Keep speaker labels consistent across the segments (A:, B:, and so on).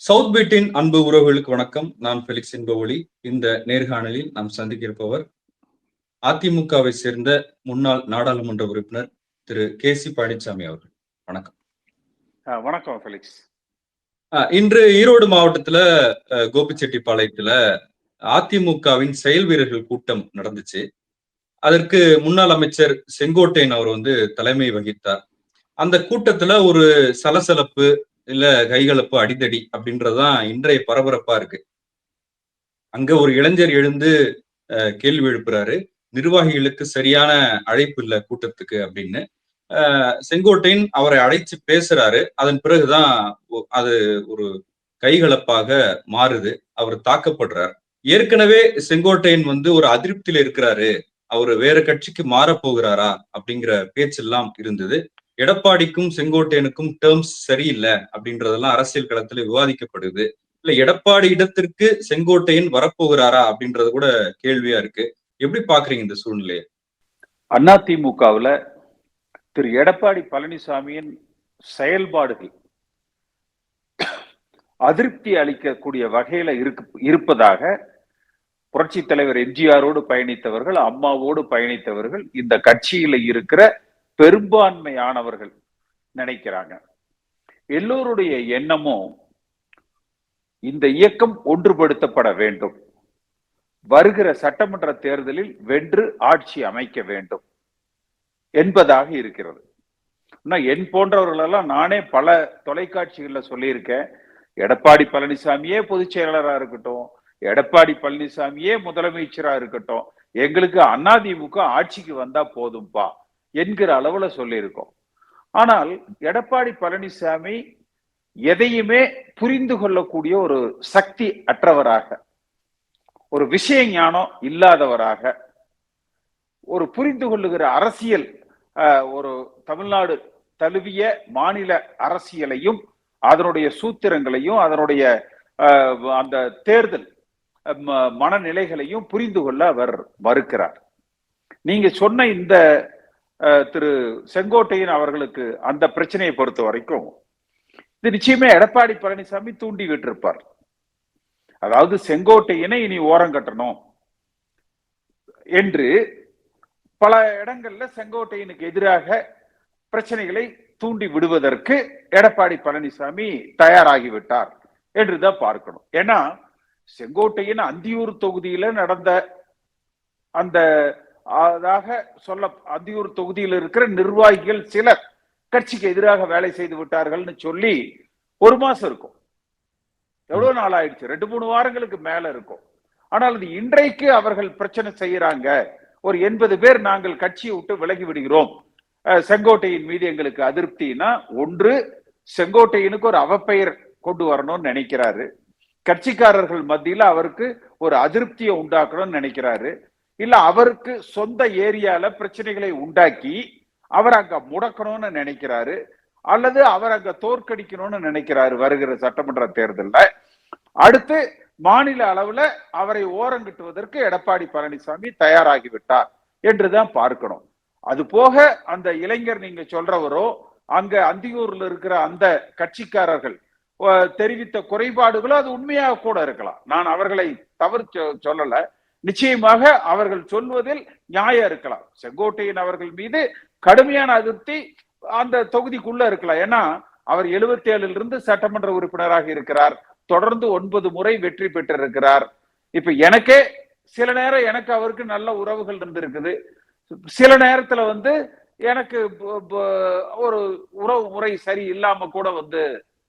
A: South பீட்டின் அன்பு உறவுகளுக்கு வணக்கம். நான் பெலிக்ஸ் என்பவொலி இந்த நேர்காணலில் நாம் சந்திக்க இருப்பவர் அதிமுகவை சேர்ந்த முன்னாள் நாடாளுமன்ற உறுப்பினர் திரு. கே. சி. பழனிசாமி அவர்கள். வணக்கம்.
B: வணக்கம் ஃபெலிக்ஸ்.
A: அஹ் இன்று ஈரோடு மாவட்டத்துல கோபிச்செட்டிப்பாளையத்துல அதிமுகவின் செயல் வீரர்கள் கூட்டம் நடந்துச்சு. அதற்கு முன்னாள் அமைச்சர் செங்கோட்டையன் அவர் வந்து தலைமை வகித்தார். அந்த கூட்டத்துல ஒரு சலசலப்பு இல்ல கைகலப்பு அடிதடி அப்படின்றதுதான் இன்றைய பரபரப்பா இருக்கு. அங்க ஒரு இளைஞர் எழுந்து அஹ், கேள்வி எழுப்புறாரு. நிர்வாகிகளுக்கு சரியான அழைப்பு இல்ல கூட்டத்துக்கு அப்படின்னு. செங்கோட்டையன் அவரை அழைச்சு பேசுறாரு. அதன் பிறகுதான் அது ஒரு கைகலப்பாக மாறுது. அவர் தாக்கப்படுறார். ஏற்கனவே செங்கோட்டையன் வந்து ஒரு அதிருப்தியில இருக்கிறாரு. அவரு வேற கட்சிக்கு மாறப் போகிறாரா அப்படிங்கிற பேச்செல்லாம் இருந்தது. எடப்பாடிக்கும் செங்கோட்டையனுக்கும் டேர்ம்ஸ் சரியில்லை அப்படின்றதெல்லாம் அரசியல் களத்துல விவாதிக்கப்படுது. இல்ல எடப்பாடி இடத்திற்கு செங்கோட்டையன் வரப்போகிறாரா அப்படின்றது கூட கேள்வியா இருக்கு. எப்படி பாக்குறீங்க இந்த சூழ்நிலையை?
B: திமுகவுல திரு எடப்பாடி பழனிசாமியின் செயல்பாடுகள் அதிருப்தி அளிக்கக்கூடிய வகையில இருக்கு இருப்பதாக புரட்சி தலைவர் எம்ஜிஆரோடு பயணித்தவர்கள் அம்மாவோடு பயணித்தவர்கள் இந்த கட்சியில இருக்கிற பெரும்பான்மையானவர்கள் நினைக்கிறாங்க. எல்லோருடைய எண்ணமும் இந்த இயக்கம் ஒன்றுபடுத்தப்பட வேண்டும். வருகிற சட்டமன்ற தேர்தலில் வென்று ஆட்சி அமைக்க வேண்டும் என்பதாக இருக்கிறது. என் போன்றவர்களெல்லாம் நானே பல தொலைக்காட்சிகளில் சொல்லியிருக்கேன். எடப்பாடி பழனிசாமியே பொதுச் செயலாளரா இருக்கட்டும் எடப்பாடி பழனிசாமியே முதலமைச்சரா இருக்கட்டும் எங்களுக்கு அதிமுக ஆட்சிக்கு வந்தா போதும்பா. என்கிற அளவுல சொல்லியிருக்கோம். ஆனால் எடப்பாடி பழனிசாமி எதையுமே புரிந்து கொள்ளக்கூடிய ஒரு சக்தி அற்றவராக ஒரு விஷய ஞானம் இல்லாதவராக ஒரு புரிந்து கொள்ளுகிற அரசியல் ஆஹ், ஒரு தமிழ்நாடு தழுவிய மாநில அரசியலையும் அதனுடைய சூத்திரங்களையும் அதனுடைய ஆஹ், அந்த தேர்தல் ம- மனநிலைகளையும் புரிந்து கொள்ள அவர் மறுக்கிறார். நீங்க சொன்ன இந்த திரு செங்கோட்டையன் அவர்களுக்கு அந்த பிரச்சனையை பொறுத்த வரைக்கும் இது நிச்சயமே எடப்பாடி பழனிசாமி தூண்டி விட்டிருப்பார் அதாவது செங்கோட்டையனை இனி ஓரம் கட்டணும் என்று பல இடங்கள்ல செங்கோட்டையனுக்கு எதிராக பிரச்சனைகளை தூண்டி விடுவதற்கு எடப்பாடி பழனிசாமி தயாராகிவிட்டார் என்றுதான் பார்க்கணும். ஏன்னா செங்கோட்டையின் அந்தியூர் தொகுதியில நடந்த அந்த அதாக சொல்ல அந்தியூர் தொகுதியில் இருக்கிற நிர்வாகிகள் சிலர் கட்சிக்கு எதிராக வேலை செய்து விட்டார்கள்னு சொல்லி ஒரு மாசம் இருக்கும். எவ்வளவு நாள் ஆயிடுச்சு? ரெண்டு மூணு வாரங்களுக்கு மேல இருக்கும். ஆனால் அது இன்றைக்கு அவர்கள் பிரச்சனை செய்யறாங்க. ஒரு எண்பது பேர் நாங்கள் கட்சியை விட்டு விலகி விடுகிறோம். செங்கோட்டையின் மீது எங்களுக்கு அதிருப்தினா ஒன்று செங்கோட்டையனுக்கு ஒரு அவப்பெயர் கொண்டு வரணும்னு நினைக்கிறாரு. கட்சிக்காரர்கள் மத்தியில அவருக்கு ஒரு அதிருப்தியை உண்டாக்கணும்னு நினைக்கிறாரு. இல்ல அவருக்கு சொந்த ஏரியால பிரச்சனைகளை உண்டாக்கி அவர் அங்க முடக்கணும்னு நினைக்கிறாரு அல்லது அவர் அங்க தோற்கடிக்கணும்னு நினைக்கிறாரு வருகிற சட்டமன்ற தேர்தல்ல. அடுத்து மாநில அளவுல அவரை ஓரங்கட்டுவதற்கு எடப்பாடி பழனிசாமி தயாராகிவிட்டார் என்றுதான் பார்க்கணும். அது போக அந்த இளைஞர் நீங்க சொல்றவரோ அங்க அந்தியூர்ல இருக்கிற அந்த கட்சிக்காரர்கள் தெரிவித்த குறைபாடுகளோ அது உண்மையாக கூட இருக்கலாம். நான் அவர்களை தவறு சொல்லலை. நிச்சயமாக அவர்கள் சொல்வதில் நியாயம் இருக்கலாம். செங்கோட்டையன் அவர்கள் மீது கடுமையான அதிருப்தி அந்த தொகுதிக்குள்ள இருக்கலாம். ஏன்னா அவர் 77 இருந்து சட்டமன்ற உறுப்பினராக இருக்கிறார். தொடர்ந்து ஒன்பது முறை வெற்றி பெற்றிருக்கிறார். இப்ப எனக்கே சில நேரம் எனக்கு அவருக்கு நல்ல உறவுகள் இருந்திருக்குது. சில நேரத்துல வந்து எனக்கு ஒரு உறவு முறை சரி இல்லாம கூட வந்து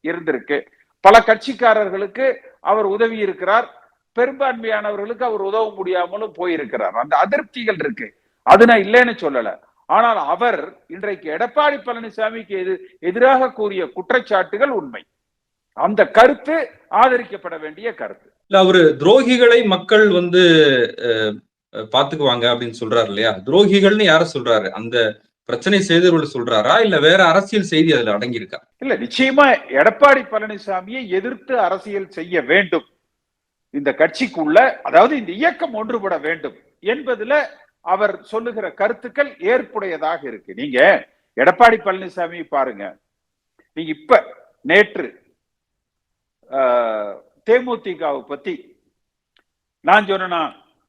B: இருந்திருக்கு. பல கட்சிக்காரர்களுக்கு அவர் உதவி இருக்கிறார். பெரும்பான்மையானவர்களுக்கு அவர் உதவ முடியாமலும் போயிருக்கிறார். அந்த அதிருப்திகள் இருக்கு. அது நான் இல்லைன்னு சொல்லல. ஆனால் அவர் இன்றைக்கு எடப்பாடி பழனிசாமிக்கு எது எதிராக கூறிய குற்றச்சாட்டுகள் உண்மை. அந்த கருத்து ஆதரிக்கப்பட வேண்டிய கருத்து.
A: இல்ல அவரு துரோகிகளை மக்கள் வந்து பாத்துக்குவாங்க அப்படின்னு சொல்றாரு இல்லையா? துரோகிகள்னு யார சொல்றாரு? அந்த பிரச்சனை செய்தவர்கள் சொல்றாரா? இல்ல வேற அரசியல் செய்தி அதுல அடங்கியிருக்கா?
B: இல்ல நிச்சயமா எடப்பாடி பழனிசாமியை எதிர்த்து அரசியல் செய்ய வேண்டும். இந்த கட்சிக்குள்ள அதாவது இந்த இயக்கம் ஒன்றுபட வேண்டும் என்பதுல அவர் சொல்லுகிற கருத்துக்கள் ஏற்புடையதாக இருக்கு. நீங்க எடப்பாடி பழனிசாமி பாருங்க. நீங்க இப்ப நேற்று ஆஹ், தேமுதிகவை பத்தி நான் சொன்னா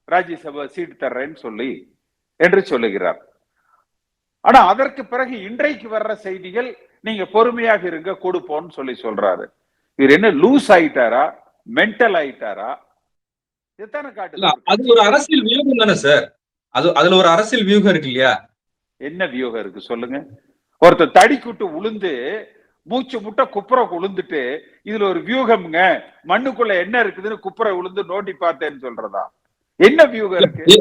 B: ராஜ்யசபா சீட்டு தர்றேன்னு சொல்லி என்று சொல்லுகிறார். ஆனா அதற்கு பிறகு இன்றைக்கு வர்ற செய்திகள் நீங்க பொறுமையாக இருங்க கொடுப்போம்னு சொல்லி சொல்றாரு. இவர் என்ன லூஸ் ஆயிட்டாரா? மென்டல் ஆயிட்டாரா?
A: அது ஒரு அரசியல் வியூகம் தானே சார் அது அதுல ஒரு அரசியல் வியூகம் இருக்கு இல்லையா?
B: என்ன வியூகம் இருக்கு சொல்லுங்க. ஒருத்தர் தடிக்குட்டு உளுந்து மூச்சு முட்டை குப்புற உளுந்துட்டு இதுல ஒரு வியூகம்ங்க. மண்ணுக்குள்ள என்ன இருக்குதுன்னு குப்புற உளுந்து நோண்டி பார்த்தேன்னு சொல்றதா? என்ன வியூகம் இருக்கு?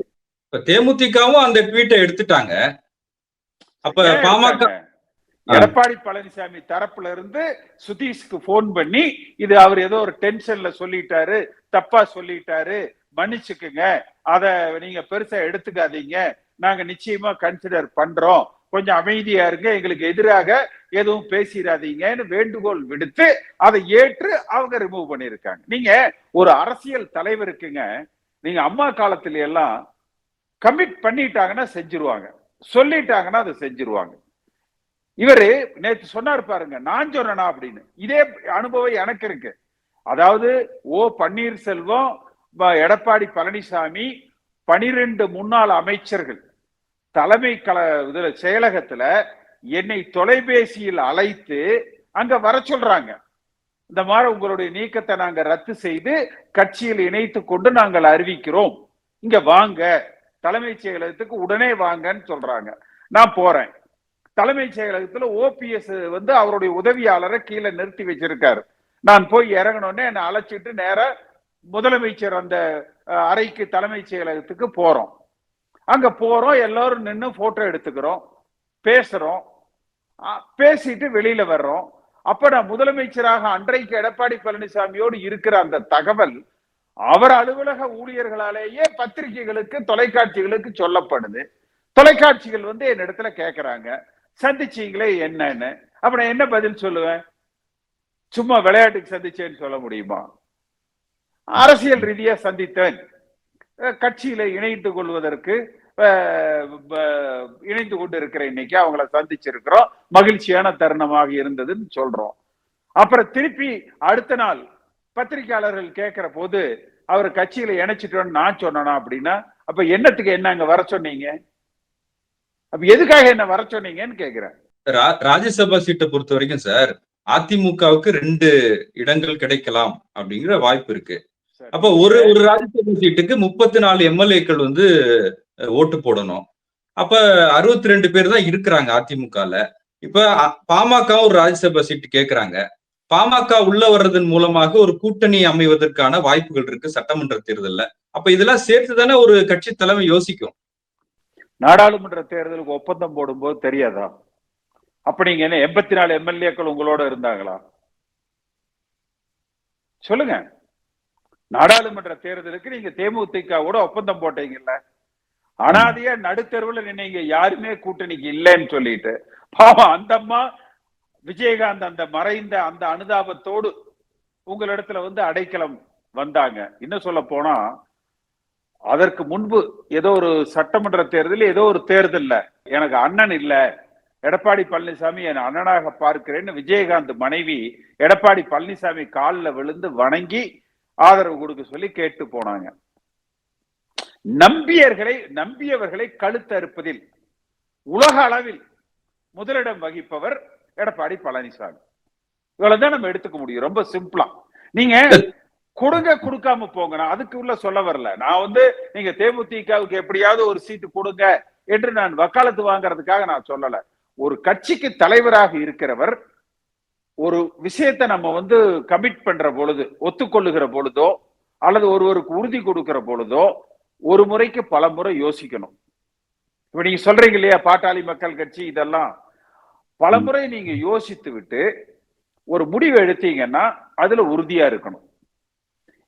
A: தேமுதிகவும் அந்த ட்வீட்டை எடுத்துட்டாங்க. அப்ப பாமக?
B: எடப்பாடி பழனிசாமி தரப்புல இருந்து சுதீஷ்க்கு போன் பண்ணி இது அவர் ஏதோ ஒரு டென்ஷன்ல சொல்லிட்டாரு தப்பா சொல்லிட்டாரு மன்னிச்சுக்குங்க. அத நீங்க பெருசா எடுத்துக்காதீங்க. நாங்க நிச்சயமா கன்சிடர் பண்றோம். கொஞ்சம் அமைதியா இருங்க. எங்களுக்கு எதிராக எதுவும் பேசிடாதீங்கன்னு வேண்டுகோள் விடுத்து அதை ஏற்று அவங்க ரிமூவ் பண்ணிருக்காங்க நீங்க ஒரு அரசியல் தலைவருக்குங்க நீங்க அம்மா காலத்துல எல்லாம் கமிட் பண்ணிட்டாங்கன்னா செஞ்சிருவாங்க. சொல்லிட்டாங்கன்னா அதை செஞ்சிருவாங்க. இவரு நேத்து சொன்னார் பாருங்க நான் சொன்னனா அப்படின்னு. இதே அனுபவம் எனக்கு இருக்கு. அதாவது ஓ பன்னீர்செல்வம் வ- எடப்பாடி பழனிசாமி பனிரெண்டு முன்னாள் அமைச்சர்கள் தலைமை கல இதுல செயலகத்துல என்னை தொலைபேசியில் அழைத்து அங்க வர சொல்றாங்க. இந்த மாதிரி உங்களுடைய நீக்கத்தை நாங்க ரத்து செய்து கட்சியில் இணைத்து கொண்டு நாங்கள் அறிவிக்கிறோம். இங்க வாங்க தலைமைச் செயலகத்துக்கு உடனே வாங்கன்னு சொல்றாங்க. நான் போறேன். தலைமைச் செயலகத்துல ஓபிஎஸ் வந்து அவருடைய உதவியாளரை கீழே நிறுத்தி வச்சிருக்காரு. நான் போய் இறங்கினோடனே என்னை அழைச்சிட்டு நேர முதலமைச்சர் அந்த அறைக்கு தலைமைச் செயலகத்துக்கு போறோம். அங்க போறோம் எல்லாரும் நின்று போட்டோ எடுத்துக்கிறோம் பேசுறோம். பேசிட்டு வெளியில வர்றோம். அப்ப நான் முதலமைச்சராக அன்றைக்கு எடப்பாடி பழனிசாமியோடு இருக்கிற அந்த தகவல் அவர் அலுவலக ஊழியர்களாலேயே பத்திரிகைகளுக்கு தொலைக்காட்சிகளுக்கு சொல்லப்படுது. தொலைக்காட்சிகள் வந்து என் இடத்துல சந்திச்சீங்களே என்னன்னு. அப்ப நான் என்ன பதில் சொல்லுவேன்? சும்மா விளையாட்டுக்கு சந்திச்சேன்னு சொல்ல முடியுமா? அரசியல் ரீதியா சந்தித்தேன். கட்சியில இணைத்து கொள்வதற்கு இணைந்து கொண்டு இருக்கிற இன்னைக்கு அவங்கள சந்திச்சிருக்கிறோம். மகிழ்ச்சியான தருணமாக இருந்ததுன்னு சொல்றோம். அப்புறம் திருப்பி அடுத்த நாள் பத்திரிகையாளர்கள் கேட்கிற போது அவர் கட்சியில இணைச்சிட்டோன்னு நான் சொன்னா அப்படின்னா அப்ப என்னத்துக்கு என்ன அங்க வர சொன்னீங்க? அப்ப எதுக்காக என்ன வர சொன்னீங்கன்னு கேக்குறேன்.
A: ராஜ்யசபா சீட்டை பொறுத்த வரைக்கும் சார் அதிமுகவுக்கு ரெண்டு இடங்கள் கிடைக்கலாம் அப்படிங்கிற வாய்ப்பு இருக்கு. அப்ப ஒரு ஒரு ராஜ்யசபா சீட்டுக்கு முப்பத்தி நாலு எம்எல்ஏக்கள் வந்து ஓட்டு போடணும். அப்ப அறுபத்தி ரெண்டு பேர் தான் இருக்கிறாங்க அதிமுகல. இப்ப பாமக ஒரு ராஜ்யசபா சீட்டு கேக்குறாங்க. பாமக உள்ள வர்றதன் மூலமாக ஒரு கூட்டணி அமைவதற்கான வாய்ப்புகள் இருக்கு சட்டமன்ற தேர்தல்ல. அப்ப இதெல்லாம் சேர்த்து தானே ஒரு கட்சி தலைமை யோசிக்கும்.
B: நாடாளுமன்ற தேர்தலுக்கு ஒப்பந்தம் போடும்போது தெரியாதா? அப்ப நீங்க என்ன எண்பத்தி நாலு எம்எல்ஏக்கள் உங்களோட இருந்தாங்களா? சொல்லுங்க. நாடாளுமன்ற தேர்தலுக்கு நீங்க தேமுதிகவோட ஒப்பந்தம் போட்டீங்கல்ல. அனாதையா நடுத்தெருவுல நீங்க யாருமே கூட்டணிக்கு இல்லைன்னு சொல்லிட்டு பாவம் அந்த அம்மா விஜயகாந்த் அந்த மறைந்த அந்த அனுதாபத்தோடு உங்களிடத்துல வந்து அடைக்கலம் வந்தாங்க. இன்னும் சொல்ல போனா அதற்கு முன்பு ஏதோ ஒரு சட்டமன்ற தேர்தல் ஏதோ ஒரு தேர்தல்ல. எனக்கு அண்ணன் இல்ல. எடப்பாடி பழனிசாமி என் அண்ணனாக பார்க்கிறேன்னு விஜயகாந்த் மனைவி எடப்பாடி பழனிசாமி காலில் விழுந்து வணங்கி ஆதரவு கொடுக்க சொல்லி கேட்டு போனாங்க. நம்பியர்களை நம்பியவர்களை கழுத்தறுப்பதில் உலக அளவில் முதலிடம் வகிப்பவர் எடப்பாடி பழனிசாமி. இவ்வளவுதான் நம்ம எடுத்துக்க முடியும். ரொம்ப சிம்பிளா. நீங்க கொடுங்க கொடுக்காம போங்க. நான் அதுக்கு உள்ள சொல்ல வரல. நான் வந்து நீங்க தேமுதிகவுக்கு எப்படியாவது ஒரு சீட்டு கொடுங்க என்று நான் வக்காலத்து வாங்குறதுக்காக நான் சொல்லல. ஒரு கட்சிக்கு தலைவராக இருக்கிறவர் ஒரு விஷயத்தை நம்ம வந்து கமிட் பண்ற பொழுது ஒத்துக்கொள்ளுகிற பொழுதோ அல்லது ஒருவருக்கு உறுதி கொடுக்கிற பொழுதோ ஒரு முறைக்கு பல முறை யோசிக்கணும். இப்ப நீங்க சொல்றீங்க இல்லையா பாட்டாளி மக்கள் கட்சி இதெல்லாம். பல முறை நீங்க யோசித்து விட்டு ஒரு முடிவு எடுத்தீங்கன்னா அதுல உறுதியா இருக்கணும்.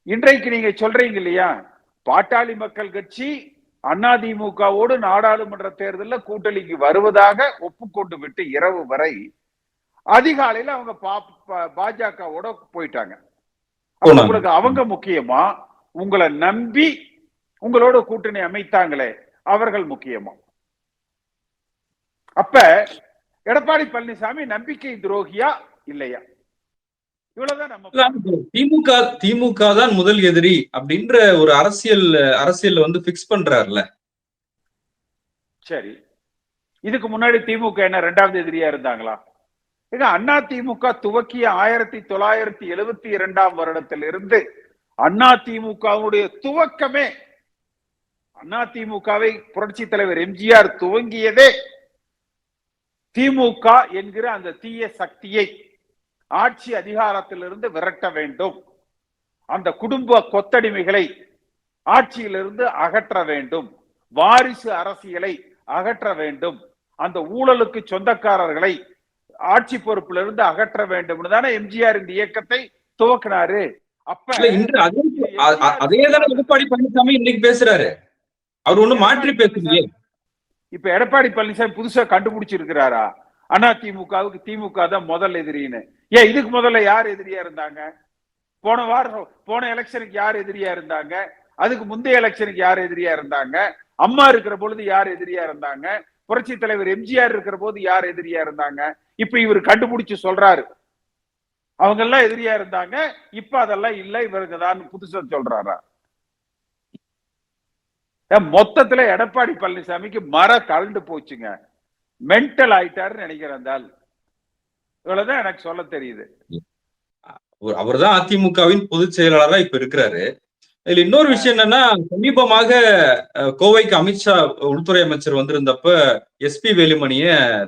B: இன்றைக்கு நீங்க சொல்றீங்க இல்லையா? பாட்டாளி மக்கள் கட்சி அதிமுகவோடு நாடாளுமன்ற தேர்தலில் கூட்டணிக்கு வருவதாக ஒப்புக்கொண்டு விட்டு இரவு வரை அதிகாலையில அவங்க பாஜகவோட போயிட்டாங்க. உங்களுக்கு அவங்க முக்கியமா? உங்களை நம்பி உங்களோட கூட்டணி அமைத்தாங்களே அவர்கள் முக்கியமா? அப்ப எடப்பாடி பழனிசாமி நம்பிக்கை துரோகியா இல்லையா இவ்வளவுதான் நம்ம
A: இல்ல, ஆனா திமுக திமுக தான் முதல் எதிரி அப்படின்ற ஒரு அரசியல் அரசியல்ல வந்து பிக்ஸ் பண்றாருல.
B: சரி. இதுக்கு முன்னாடி திமுக என்ன ரெண்டாவது எதிரியா இருந்தாங்களா? ஏங்க அண்ணா திமுக துவக்கிய ஆயிரத்தி தொள்ளாயிரத்தி எழுபத்தி இரண்டாம் வருடத்திலிருந்து அண்ணா திமுகவுடைய துவக்கமே அண்ணா திமுகவை புரட்சி தலைவர் எம்ஜிஆர் துவங்கியதே திமுக என்கிற அந்த தீய சக்தியை ஆட்சி அதிகாரத்திலிருந்து விரட்ட வேண்டும். அந்த குடும்ப கொத்தடிமைகளை ஆட்சியிலிருந்து அகற்ற வேண்டும். வாரிசு அரசியலை அகற்ற வேண்டும். அந்த ஊழலுக்கு சொந்தக்காரர்களை ஆட்சி பொறுப்பிலிருந்து அகற்ற வேண்டும் தானே எம்ஜிஆர் இந்த இயக்கத்தை துவக்கினாரு. அப்ப
A: இன்று அதே தானே எடப்பாடி பழனிசாமி இன்னைக்கு பேசுறாரு. அவர் ஒண்ணு மாற்றி பேசுறீங்க
B: இப்ப எடப்பாடி பழனிசாமி புதுசா கண்டுபிடிச்சிருக்கிறாரா? அண்ணா திமுகவுக்கு திமுக தான் முதல் எதிரின்னு. ஏன் இதுக்கு முதல்ல யார் எதிரியா இருந்தாங்க? போன வாரம் போன எலெக்ஷனுக்கு யார் எதிரியா இருந்தாங்க? அதுக்கு முந்தைய எலெக்ஷனுக்கு யார் எதிரியா இருந்தாங்க? அம்மா இருக்கிற பொழுது யார் எதிரியா இருந்தாங்க? புரட்சி தலைவர் எம்ஜிஆர் இருக்கிற போது யார் எதிரியா இருந்தாங்க? இப்ப இவர் கண்டுபிடிச்சு சொல்றாரு. அவங்க எல்லாம் எதிரியா இருந்தாங்க. இப்ப அதெல்லாம் இல்ல இவருக்கு தான் புதுசா சொல்றாரா? ஏன் மொத்தத்துல எடப்பாடி பழனிசாமிக்கு மர கலண்டு போச்சுங்க. மென்டல் ஆயிட்டாருன்னு நினைக்கிறேன் அந்த ஆள். இவ்வளவுதான் எனக்கு சொல்ல தெரியுது.
A: அவர் தான் அதிமுகவின் பொதுச் செயலாளரா இப்ப இருக்கிறாரு. இதுல இன்னொரு விஷயம் என்னன்னா சமீபமாக கோவைக்கு அமித்ஷா உள்துறை அமைச்சர் வந்திருந்தப்ப எஸ்பி வேலுமணிய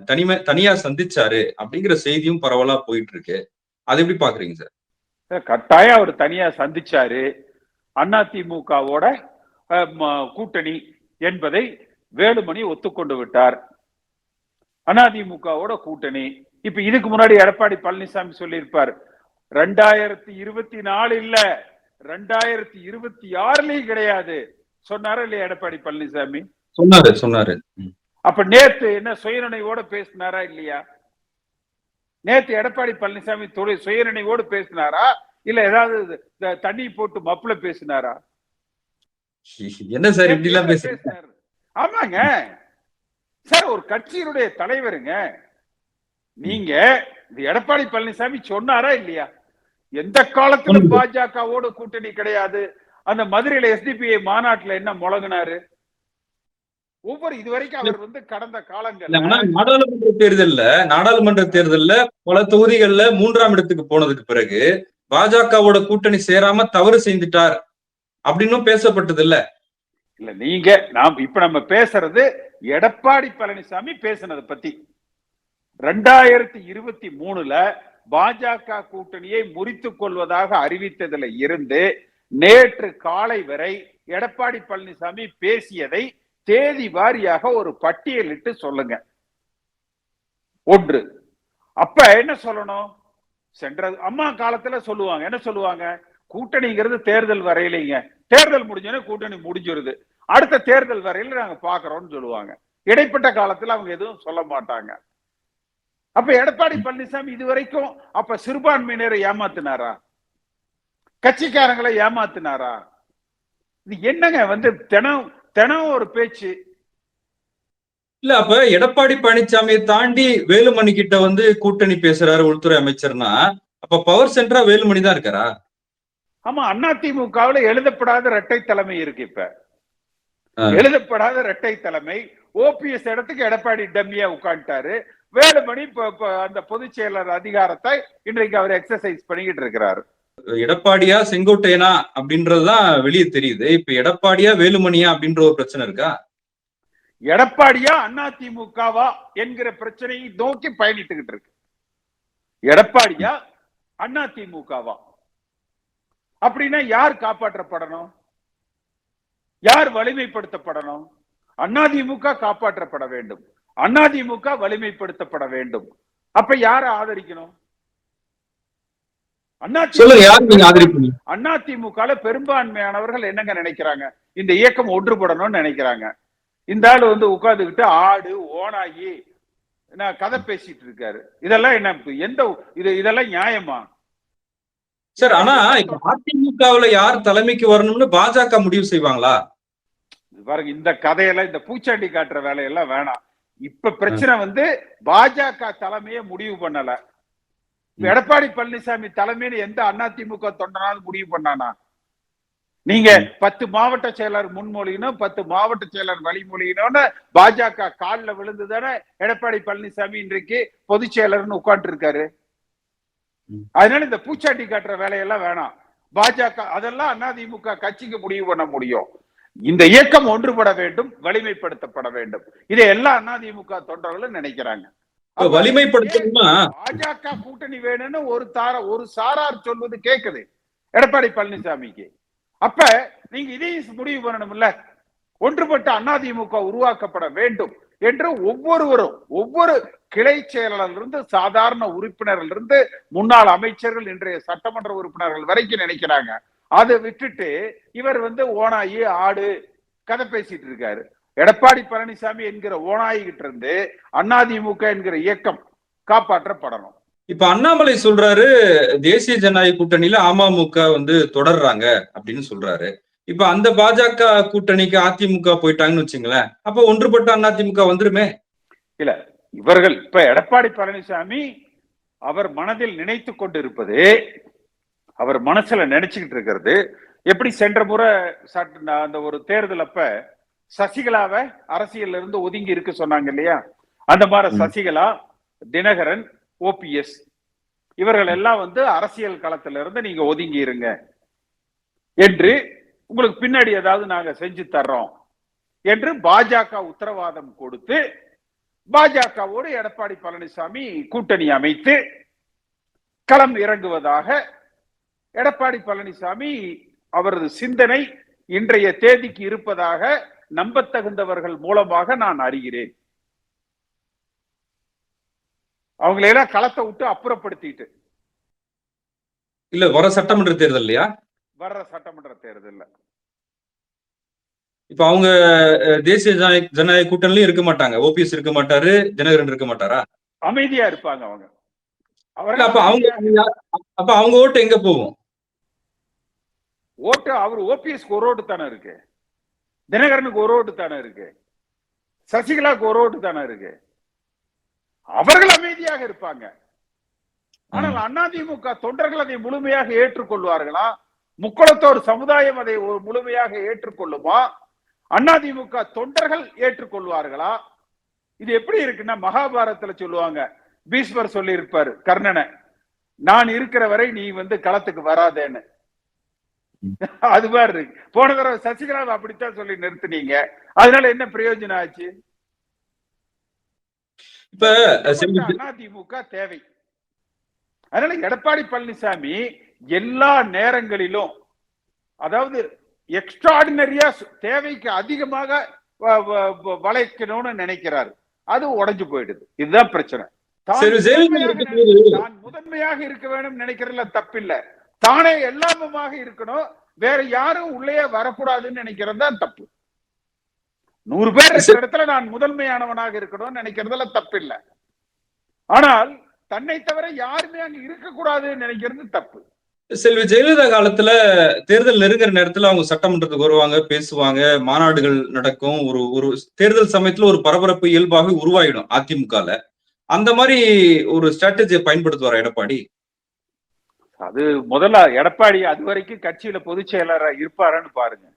A: தனிமை தனியா சந்திச்சாரு அப்படிங்கிற செய்தியும் பரவலா போயிட்டு இருக்கு அது எப்படி பாக்குறீங்க சார்?
B: கட்டாயம் அவர் தனியா சந்திச்சாரு. அதிமுகவோட கூட்டணி என்பதை வேலுமணி ஒத்துக்கொண்டு விட்டார். அதிமுகவோட கூட்டணி. இப்ப இதுக்கு முன்னாடி எடப்பாடி பழனிசாமி சொல்லியிருப்பார் ரெண்டாயிரத்தி இருபத்தி நாலு இல்ல ரெண்டாயிரத்தி இருபத்தி ஆறுலயும் கிடையாது. சொன்னாரா இல்லையா எடப்பாடி பழனிசாமி?
A: சொன்னாரு சொன்னாரு.
B: அப்ப நேத்து என்ன சுயநினைவோட பேசினாரா இல்லையா? நேத்து எடப்பாடி பழனிசாமி தொழில் சுயநினைவோடு பேசினாரா? இல்ல ஏதாவது தண்ணி போட்டு மப்புல பேசினாரா?
A: என்ன சார் இப்படி எல்லாம்
B: பேசினாரு. ஆமாங்க. சார் ஒரு கட்சியினுடைய தலைவருங்க. நீங்க எடப்பாடி பழனிசாமி சொன்னாரா இல்லையா? எந்த காலத்துல. பாஜகவோட கூட்டணி கிடையாது. அந்த மதுரையில எஸ்டிபிஐ மாநாட்டுல என்ன முழங்கினாரு? ஒவ்வொரு இதுவரைக்கும் அவர் வந்து கடந்த
A: ஆனா நாடாளுமன்ற தேர்தல்ல நாடாளுமன்ற தேர்தல்ல பல தொகுதிகள்ல மூன்றாம் இடத்துக்கு போனதுக்கு பிறகு பாஜகவோட கூட்டணி சேராம தவறு செய்துட்டார். அப்படின்னும் பேசப்பட்டது இல்ல
B: இல்ல நீங்க நாம் இப்ப நம்ம பேசுறது எடப்பாடி பழனிசாமி பேசினதை பத்தி. ரெண்டாயிரத்தி இருபத்தி மூணுல பாஜக கூட்டணியை முறித்துக் கொள்வதாக அறிவித்ததுல இருந்து நேற்று காலை வரை எடப்பாடி பழனிசாமி பேசியதை தேதி வாரியாக ஒரு பட்டியலிட்டு சொல்லுங்க. ஒன்று. அப்ப என்ன சொல்லணும்? சென்ற அம்மா காலத்துல சொல்லுவாங்க. என்ன சொல்லுவாங்க? கூட்டணிங்கிறது தேர்தல் வரையிலைங்க. தேர்தல் முடிஞ்சோடனே கூட்டணி முடிஞ்சிருது. அடுத்த தேர்தல் வரையில நாங்க பாக்குறோம்னு சொல்லுவாங்க. இடைப்பட்ட காலத்துல அவங்க எதுவும் சொல்ல மாட்டாங்க. அப்ப எடப்பாடி பழனிசாமி இது வரைக்கும் அப்ப சிறுபான்மையினரை ஏமாத்தினாரா? கட்சிக்காரங்களை ஏமாத்தினாரா? இது என்னங்க வந்து தினம் தினம் ஒரு பேச்சு.
A: இல்ல அப்ப எடப்பாடி பழனிசாமியை தாண்டி வேலுமணி கிட்ட வந்து கூட்டணி பேசுறாரு உள்துறை அமைச்சர்னா அப்ப பவர் சென்டரா வேலுமணி தான் இருக்காரா?
B: ஆமா அதிமுகவுல எழுதப்படாத இரட்டை தலைமை இருக்கு இப்ப. எழுதப்படாத இரட்டை தலைமை. ஓபிஎஸ் இடத்துக்கு எடப்பாடி டம்மியா உட்காந்துட்டாரு வேலுமணி அந்த பொதுச் செயலர் அதிகாரத்தை இன்றைக்கு அவர் எக்ஸசைஸ் பண்ணிக்கிட்டு இருக்கிறாரு.
A: எடப்பாடியா செங்கோட்டையனா அப்படின்றதுதான் வெளியே தெரியுது. இப்ப எடப்பாடியா வேலுமணியா அப்படின்ற ஒரு பிரச்சனை இருக்கா?
B: எடப்பாடியா அதிமுகவா என்கிற பிரச்சனையை நோக்கி பயணித்துக்கிட்டு இருக்கு. எடப்பாடியா அதிமுகவா? அப்படின்னா யார் காப்பாற்றப்படணும்? யார் வலிமைப்படுத்தப்படணும்? அதிமுக காப்பாற்றப்பட வேண்டும். அதிமுக வலிமைப்படுத்தப்பட வேண்டும். அப்ப யாரை ஆதரிக்கணும்?
A: ஆதரிப்பீங்க?
B: அதிமுக பெரும்பான்மையானவர்கள் என்னங்க நினைக்கிறாங்க? இந்த இயக்கம் ஒன்றுபடணும்னு நினைக்கிறாங்க. இந்த ஆளு வந்து உட்கார்ந்துகிட்டு ஆடு ஓனாயி நான் கதை பேசிட்டு இருக்காரு. இதெல்லாம் என்ன எந்த இது இதெல்லாம் நியாயமா?
A: சார் ஆனா இப்ப அதிமுகவுல யார் தலைமைக்கு வரணும்னு பாஜக முடிவு செய்வாங்களா?
B: பாருங்க இந்த கதையெல்லாம் இந்த பூச்சாண்டி காட்டுற வேலையெல்லாம் வேணாம். இப்ப பிரச்சனை வந்து பாஜக தலைமையை முடிவு பண்ணல. எடப்பாடி பழனிசாமி தலைமையில எந்த அதிமுக தொண்டனாவது முடிவு பண்ணானா? நீங்க பத்து மாவட்ட செயலர் முன்மொழியணும் பத்து மாவட்ட செயலர் வழிமொழியணும்னு பாஜக கால்ல விழுந்துதானே எடப்பாடி பழனிசாமி இன்றைக்கு பொதுச் செயலர்னு உட்கார்ந்து இருக்காரு. அதனால இந்த பூச்சாட்டி காட்டுற வேலையெல்லாம் வேணாம். பாஜக அதெல்லாம் அதிமுக கட்சிக்கு முடிவு பண்ண முடியும். இந்த இயக்கம் ஒன்றுபட வேண்டும் வலிமைப்படுத்தப்பட வேண்டும். இதை எல்லா அதிமுக தொண்டர்களும் நினைக்கிறாங்க.
A: இப்ப வலிமைப்படுத்தணும்னா
B: பாஜக கூட்டணி வேணும்னு ஒரு தார ஒரு சாரார் சொல்வது கேக்குது. எடப்பாடி பழனிசாமிக்கு. அப்ப நீங்க இதையும் முடிவு பண்ணணும்ல? ஒன்றுபட்ட அதிமுக உருவாக்கப்பட வேண்டும் என்று ஒவ்வொருவரும் ஒவ்வொரு கிளை செயலாளரிலிருந்து சாதாரண உறுப்பினரிலிருந்து முன்னாள் அமைச்சர்கள் இன்றைய சட்டமன்ற உறுப்பினர்கள் வரைக்கும் நினைக்கிறாங்க. அதை விட்டுட்டு இவர் வந்து ஓனாயி ஆடு கதை பேசிட்டு இருக்காரு. எடப்பாடி பழனிசாமி என்கிற ஓனாயி கிட்ட இருந்து அதிமுக என்கிற இயக்கம் காப்பாற்றப்படணும்.
A: இப்ப அண்ணாமலை சொல்றாரு தேசிய ஜனநாயக கூட்டணியில அமமுக வந்து தொடர்றாங்க அப்படின்னு சொல்றாரு. இப்ப அந்த பாஜக கூட்டணிக்கு அதிமுக போயிட்டாங்கன்னு வச்சுங்களேன் அப்ப ஒன்றுபட்ட அதிமுக வந்துருமே?
B: இவர்கள் இப்ப எடப்பாடி பழனிசாமி அவர் மனதில் நினைத்து கொண்டிருப்பது அவர் மனசுல நினைச்சுக்கிட்டு இருக்கிறது. எப்படி சென்ற முறை சட்ட- அந்த ஒரு தேர்தல் அப்ப சசிகலாவை அரசியல்ல இருந்து ஒதுங்கி இருக்க சொன்னாங்க இல்லையா? அந்த மாதிரி. சசிகலா தினகரன் ஓபிஎஸ் இவர்கள் எல்லாம் வந்து அரசியல் களத்துல இருந்து நீங்க ஒதுங்கி இருங்க. என்று உங்களுக்கு பின்னாடி ஏதாவது நாங்க செஞ்சு தர்றோம் என்று பாஜக உத்தரவாதம் கொடுத்து பாஜகவோடு எடப்பாடி பழனிசாமி கூட்டணி அமைத்து களம் இறங்குவதாக எடப்பாடி பழனிசாமி அவரது சிந்தனை இன்றைய தேதிக்கு இருப்பதாக நம்பத்தகுந்தவர்கள் மூலமாக நான் அறிகிறேன். அவங்களையெல்லாம் களத்தை விட்டு அப்புறப்படுத்திட்டு.
A: இல்ல வர சட்டமன்ற தேர்தல் இல்லையா?
B: வர்ற சட்டமன்ற தேர்தல்ல.
A: இப்ப அவங்க தேசிய ஜனநாயக ஜனநாயக கூட்டணிலயும் இருக்க மாட்டாங்க. ஓபிஎஸ் இருக்க மாட்டாரு தினகரன் இருக்க மாட்டாரா?
B: அமைதியா இருப்பாங்க அவங்க.
A: அப்ப அவங்க அப்ப அவங்க ஓட்டு எங்க போகும்?
B: ஓட்டு அவர் ஓபிஎஸ்க்கு ஒரு ஓட்டு தானே இருக்கு? தினகரனுக்கு ஒரு ஓட்டு தானே இருக்கு? சசிகலாக்கு ஒரு ஓட்டு தானே இருக்கு? அவர்கள் அமைதியாக இருப்பாங்க. ஆனால் அதிமுக தொண்டர்கள் அதை முழுமையாக ஏற்றுக்கொள்வார்களா? முக்குளத்தோர் சமுதாயம் அதை முழுமையாக ஏற்றுக்கொள்ளுமா? அதிமுக தொண்டர்கள் ஏற்றுக்கொள்வார்களா? இது எப்படி இருக்குன்னா மகாபாரதத்துல சொல்லுவாங்க. பீஷ்மர் சொல்லி இருப்பாரு கர்ணனை நான் இருக்கிற வரை நீ வந்து களத்துக்கு வராதேன்னு. அது மாதிரி இருக்கு. போன தடவை சசிகலாவை அப்படித்தான் சொல்லி நிறுத்துனீங்க. அதனால என்ன பிரயோஜனம் ஆச்சு?
A: இப்ப
B: அதிமுக தேவை. அதனால எடப்பாடி பழனிசாமி எல்லா நேரங்களிலும் அதாவது எக்ஸ்ட்ராடினரியா தேவைக்கு அதிகமாக வளைக்கணும்னு நினைக்கிறாரு. அது உடைஞ்சு போயிடுது. இதுதான் பிரச்சனை. நினை- தான் முதன்மையாக இருக்க வேண்டும் நினைக்கிறதுல தப்பில்ல. தானே எல்லாமுமாக இருக்கணும். வேற யாரும் உள்ளே வரக்கூடாதுன்னு நினைக்கிறது தான் தப்பு. நூறு பேர் இருக்கிற இடத்துல நான் முதன்மையானவனாக இருக்கணும்னு நினைக்கிறதுல தப்பில்ல. ஆனால் தன்னை தவிர யாருமே அங்க இருக்கக்கூடாதுன்னு நினைக்கிறது தப்பு.
A: செல்வி ஜெயலலிதா காலத்துல தேர்தல் நெருங்குற நேரத்துல அவங்க சட்டமன்றத்துக்கு வருவாங்க பேசுவாங்க. மாநாடுகள் நடக்கும். ஒரு ஒரு தேர்தல் சமயத்துல ஒரு பரபரப்பு இயல்பாக உருவாயிடும் அதிமுகல. அந்த மாதிரி ஒரு ஸ்ட்ராட்டஜியை பயன்படுத்துவார் எடப்பாடி?
B: அது முதல்ல எடப்பாடி அது வரைக்கும் கட்சியில பொதுச் செயலரா இருப்பாரான்னு பாருங்க.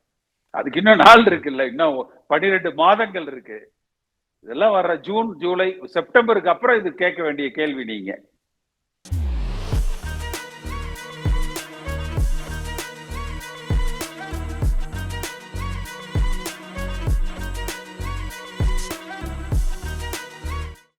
B: அதுக்கு இன்னும் நாள் இருக்குல்ல இன்னும் பன்னிரெண்டு மாதங்கள் இருக்கு. இதெல்லாம் வர்ற ஜூன் ஜூலை செப்டம்பருக்கு அப்புறம் இது கேட்க வேண்டிய கேள்வி நீங்க.